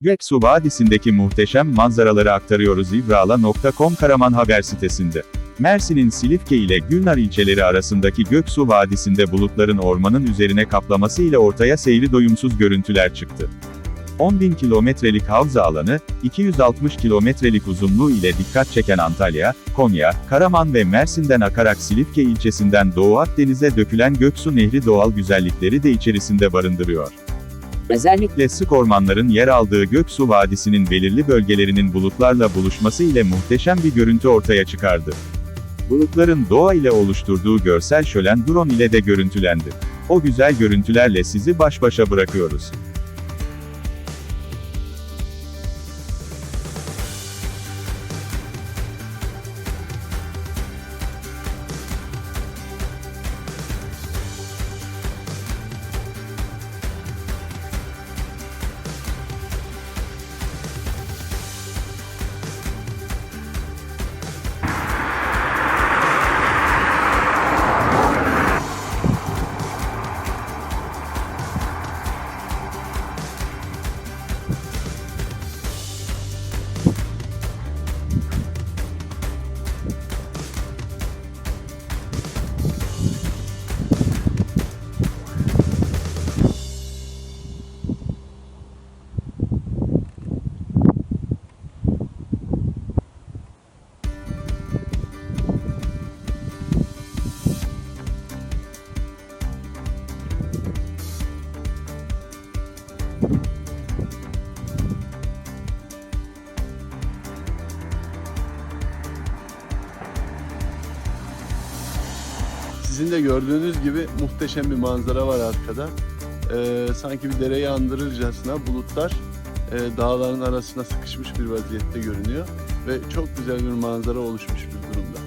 Göksu Vadisi'ndeki muhteşem manzaraları aktarıyoruz ibrala.com Karaman haber sitesinde. Mersin'in Silifke ile Gülnar ilçeleri arasındaki Göksu Vadisi'nde bulutların ormanın üzerine kaplaması ile ortaya seyri doyumsuz görüntüler çıktı. 10.000 kilometrelik havza alanı, 260 kilometrelik uzunluğu ile dikkat çeken Antalya, Konya, Karaman ve Mersin'den akarak Silifke ilçesinden Doğu Akdeniz'e dökülen Göksu Nehri doğal güzellikleri de içerisinde barındırıyor. Özellikle sık ormanların yer aldığı Göksu Vadisi'nin belirli bölgelerinin bulutlarla buluşması ile muhteşem bir görüntü ortaya çıkardı. Bulutların doğa ile oluşturduğu görsel şölen drone ile de görüntülendi. O güzel görüntülerle sizi baş başa bırakıyoruz. Sizin de gördüğünüz gibi muhteşem bir manzara var arkada. Ee, sanki bir dereyi andırırcasına bulutlar e, dağların arasına sıkışmış bir vaziyette görünüyor ve çok güzel bir manzara oluşmuş bir durumda.